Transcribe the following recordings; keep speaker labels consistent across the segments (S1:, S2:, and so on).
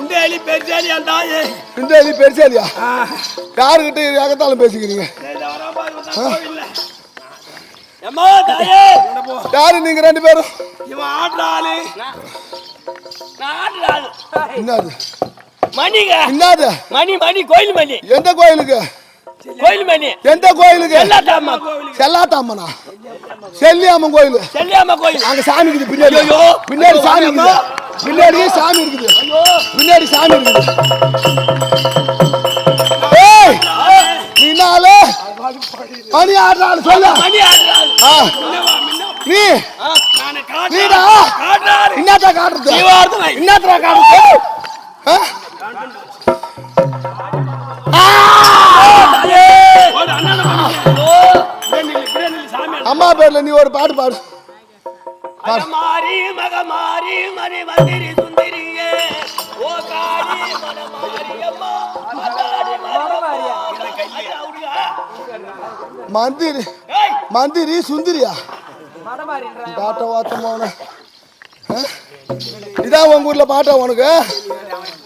S1: இந்த எலி அந்த தாயே
S2: இந்த எலி பெருசா இல்லையா யாருக்கிட்ட ஏகத்தாலும் பேசிக்கிறீங்க யாரு நீங்க ரெண்டு பேரும்?
S1: இவன் ஆடுற ஆளு
S2: என்னது?
S1: மணிங்க.
S2: என்னது?
S1: மணி மணி கோயில் மணி.
S2: எந்த கோயிலுக்கு?
S1: கோயில் மணி.
S2: எந்த கோயிலுக்கு?
S1: எல்லாத்தாம்மா கோவில்
S2: செல்லாத்தாம்மனா? செல்லியம்மன் கோயில்.
S1: செல்லியாம்மா கோயில்.
S2: அங்க சாமி இருக்குது பின்னாடி.
S1: ஐயோ.
S2: பின்னாடி சாமி
S1: ஐயோ.
S2: இருக்குது பின்னாடி சாமி இருக்குது பின்னாடி சாமி இருக்குது நாளே மணி ஆடுறான்னு சொல்ல. நீ நீடா. என்னத்தா காட்டுறது. என்னத்தா காட்டுறது. அம்மா பேர்ல நீ ஒரு பாட்டு பாடு
S1: அகமாரி மகமாரி மணி மந்திரி சுந்தரியே. ஓ
S2: மந்திரி மந்திரி சுந்தரியா? பாட்ட வாத்த மோன. இதான் உங்க ஊர்ல பாட்டா உனக்கு?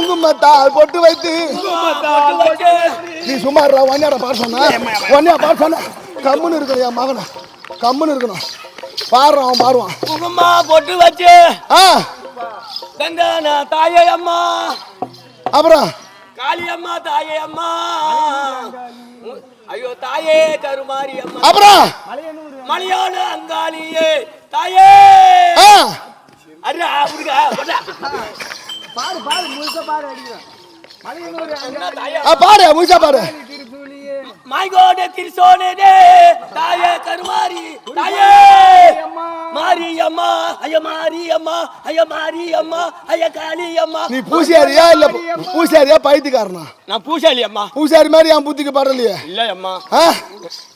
S2: குங்குமத்தால் பொட்டு வைத்து. நீ சும்மா இருடா, ஒன்னியாட பாட சொன்ன? ஒன்னியா பாட சொன்ன? கம்முன்னு இருக்கணும் என் மகனை. கம்முன்னு இருக்கணும். பாடுறான் அவன் பாடுவான்.
S1: குங்குமா போட்டு வச்சு.
S2: ஆ.
S1: கங்கான தாயே அம்மா.
S2: அப்புறம்?
S1: காளி அம்மா தாயே அம்மா. ஐயோ தாயே கருமாரி அம்மா.
S2: அப்புறம்?
S1: மலையாள அங்காளியே தாயே.
S2: ஆ
S1: அரு அப்படிங்க தாயே?
S2: ஆ, பாடு முழுசா பாடு.
S1: மாய்கோட திருசோனே தாயே கருமாரி தாயே மாரி அம்மா ஐய மாரி அம்மா ஐய மாரி அம்மா ஐய காளி அம்மா
S2: நீ பூசாரியா இல்ல பூசாரியா பைத்தியக்காரனா?
S1: நான் பூசாலி அம்மா.
S2: பூசாரி மாதிரி என் புத்திக்கு பாடலையே?
S1: இல்ல அம்மா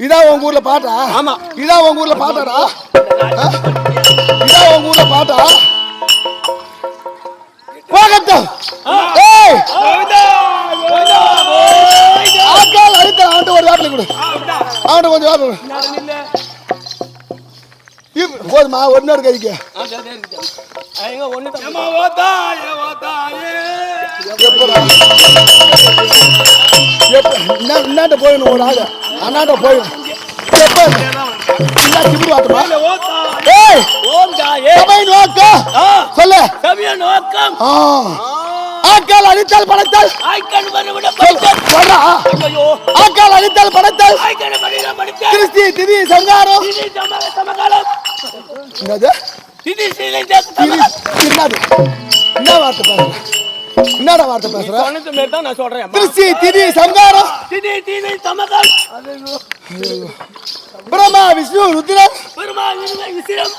S2: இதான் உங்க ஊர்ல பாட்டா?
S1: ஆமா.
S2: இதான் உங்க ஊர்ல பாட்டாடா? ஆ? இதான் உங்க ஊர்ல பாட்டா?
S1: தாயே, ஓ தாயே.
S2: எப்படா? எப்ப என்ன இன்னாண்ட போயிடணும் ஒரு ஆளு. அண்ணாண்ட போயிடும் சொல்லு.
S1: நோக்கம்.
S2: ஆ
S1: ஆ,
S2: ஆட்கள் அழித்தல் படைத்தல்.
S1: ஆய்க்கண் வருவிட படித்தல்.
S2: சொல்றா.
S1: ஐயோ,
S2: ஆட்கள் அழித்தல் படைத்தல்.
S1: ஆய்க்கண் வருவிட படித்தல்.
S2: கிறிஸ்தி திதி சங்காரம்.
S1: திதி.
S2: என்னது?
S1: திதி
S2: திதி என்ன வார்த்தை பேசுற? என்னடா வார்த்தை பேசுற?
S1: சொன்னது மாதிரி தான் நான் சொல்றேன்.
S2: கிறிஸ்தி திதி சங்காரம்.
S1: திதி தீனை சமகாலம்.
S2: பிரம்மா விஷ்ணு ருத்ரன்.
S1: இருமை விசிறம்.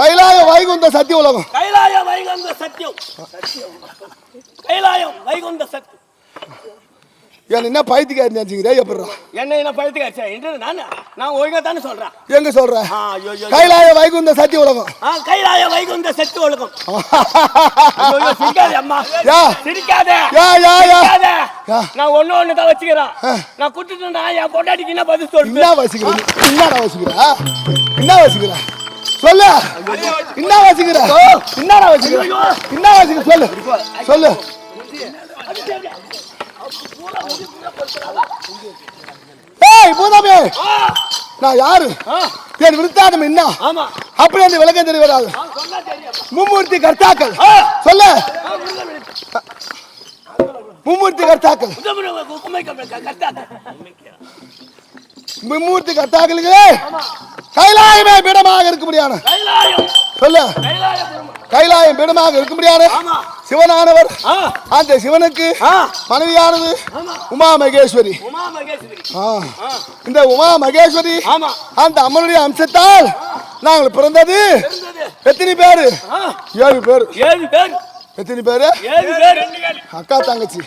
S2: கைலாய வைகுந்த சத்திய உலகம்
S1: கைலாய வைகுந்த சத்தியம். கைலாயம் வைகுந்த சத்தியம்.
S2: ஏன் என்ன பைத்தியக்காரி நினைச்சுக்கிறே எப்படிடா
S1: என்ன என்ன என்று நான்? நான் ஒழுங்கா தானே சொல்றேன்.
S2: எங்க சொல்ற.
S1: ஆ, ஐயோ, ஐயோ.
S2: கைலாய வைகுந்த சத்திய உலகம்
S1: கைலாய வைகுந்த செத்து ஒழுக்கம் ஐயோ, ஐயோ, சிரிக்காதே அம்மா.
S2: யா.
S1: சிரிக்காதே.
S2: யா யா யா.
S1: நான் ஒண்ணு ஒண்ணு தான் வச்சுக்கிறேன் நான் குட்டுட்டேன் என் பொண்டாட்டிக்கு என்ன பதில்
S2: என்ன
S1: சொல்றேன்
S2: வசிக்கிற என்னடா வசிக்கிற என்ன வசிக்கிற சொல்லு. என்ன வசிக்கிற என்னடா வசிக்கிற என்ன வசிக்கிற சொல்லு. சொல்லு. ஏய் பூதாமே. நான் யாரு? என் விருத்தாதம் என்ன அப்படி அந்த விளக்கம் தெரிய வராது. மும்மூர்த்தி கர்த்தாக்கள். சொல்லு. மும்மூர்த்தி கர்த்தாக்கள். மும்மூர்த்தி கர்த்தாக்களுக்கு. கைலாயமே பீடமாக இருக்க முடியாது.
S1: கைலாயம்.
S2: சொல்லு. கைலாயம் பீடமாக இருக்க முடியாது.
S1: ஆமா.
S2: சிவனானவர் அந்த சிவனுக்கு மனைவியானது உமா மகேஸ்வரி இந்த உமா மகேஸ்வரி அந்த அம்மனுடைய அம்சத்தால் நாங்கள் பிறந்தது. எத்தனை பேரு? ஏழு பேரு.
S1: ஏழு பேர்.
S2: எத்தனை பேரு? அக்கா தங்கச்சி.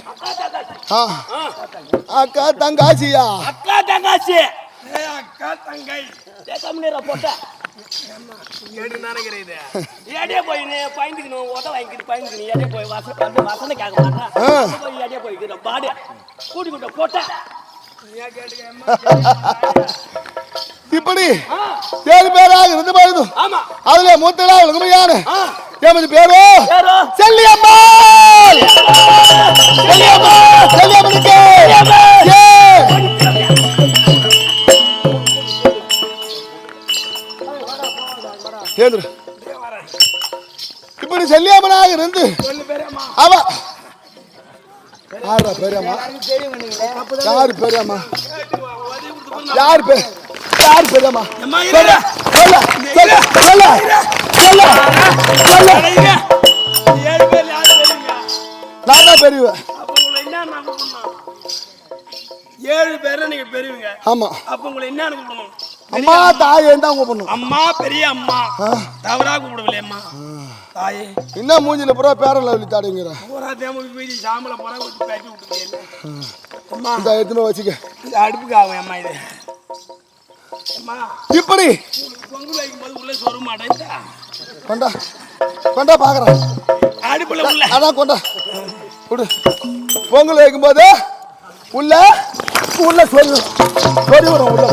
S1: அக்கா
S2: தங்காச்சியா
S1: அக்கா தங்காச்சி அக்கா தங்கை. கம்முனீரா போட்ட. கேடு நினைக்கிறேன் இது ஏடியே போய் நீ பயந்துக்கணும். உத வாங்கிக்கிட்டு பயந்துக்கணும். ஏடியே போய் வச வந்து வசனை கேட்க மாட்டேன். போய் ஏடியே போய்க்கிற பாடு. கூட்டி கொண்ட போட்ட.
S2: இப்படி
S1: ஆ.
S2: ஏழு பேராக இருந்து
S1: ஆமா.
S2: அதுல மூத்தடா உண்மையான
S1: ஆ.
S2: எமது பேரோ? செல்லியம்மா செல்லியம்மா செல்லியம்மனுக்கு! ஏந்திரு. இப்படி செல்லியம்மனாக இருந்து அவ யாரா பெரியம்மா? யாரு பெரியம்மா? யார் பேர் யார் பெரியம்மா? சொல்ல சொல்ல சொல்ல சொல்ல சொல்ல சொல்ல
S1: ஏழு பேர் யாரு தெரியுங்க
S2: நான் தான்
S1: ஏழு பேரை நீங்க பெரியவங்க.
S2: ஆமா.
S1: அப்ப உங்களை என்ன
S2: அம்மா தாயேன்னு தான் கூப்பிடணும்
S1: அம்மா பெரிய அம்மா. தவறா கூப்பிடவில்லை அம்மா. தாயே.
S2: என்ன மூஞ்சில பூரா பேரன் லவ்லி தாடிங்கிற
S1: பூரா தேம மீதி சாம்பல போற விட்டு பேட்டி விட்டுருக்கீங்க அம்மா.
S2: இந்த எத்தனை வச்சுக்க.
S1: இது அடுப்புக்கு ஆகும் அம்மா இது. அம்மா.
S2: இப்படி.
S1: பொங்கல் வைக்கும்போது உள்ள சொரு மாட்டேன்
S2: கொண்டா. கொண்டா பாக்குறேன்.
S1: அடுப்புல உள்ள.
S2: அதான் கொண்டா. கொடு பொங்கல் வைக்கும்போது உள்ள உள்ள சொல்லு சொறி வரும் உள்ள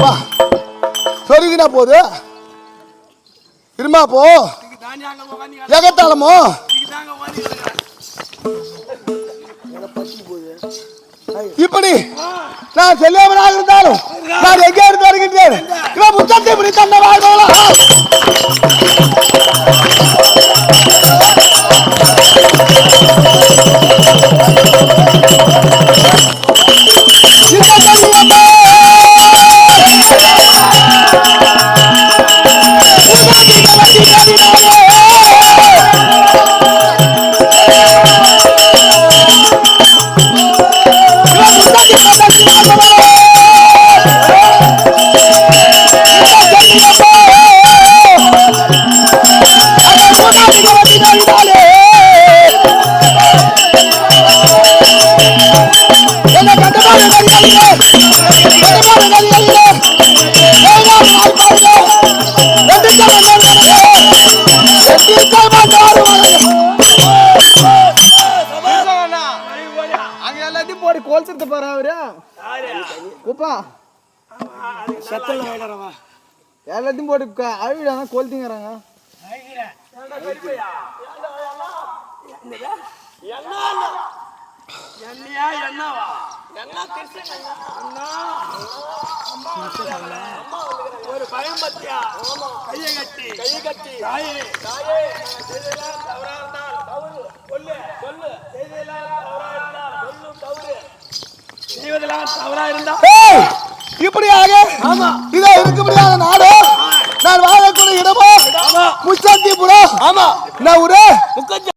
S2: வா. வா சொருகினா போது. இருமா போ.
S1: இதுக்கு
S2: எகத்தாளமோ? இப்படி. நான் செல்லியவனாக இருந்தாலும் நான் எங்கே இருந்து வருகின்றேன்? இவன் முத்தத்தை இப்படி தந்த வாழ்வோம்
S3: கோல்சத்து பாரு அவரு குப்பா
S1: செத்தல வேடறவா
S3: எல்லாத்தையும் போட்டு க- அழுவிடாம
S1: என்னையா என்னவா ஒரு பயம் பத்தியா? கையை கட்டி. கையை கட்டி. தாயே. தாயே. நாங்க செய்ததெல்லாம் தவறா இருந்தால் தவறு. சொல்லு. சொல்லு. செய்ததெல்லாம் தவறா இருந்தால் சொல்லு. தவறு. செய்வதெல்லாம் தவறா இருந்தா
S2: ஏய் இப்படியாக
S1: ஆமா.
S2: இதோ இருக்க முடியாத நாடு. நான் வாழக்கூடிய இடமோ?
S1: ஆமா.
S2: முச்சாந்திபுரம்
S1: ஆமா.
S2: நான் ஒரு
S1: முக்கஞ்ச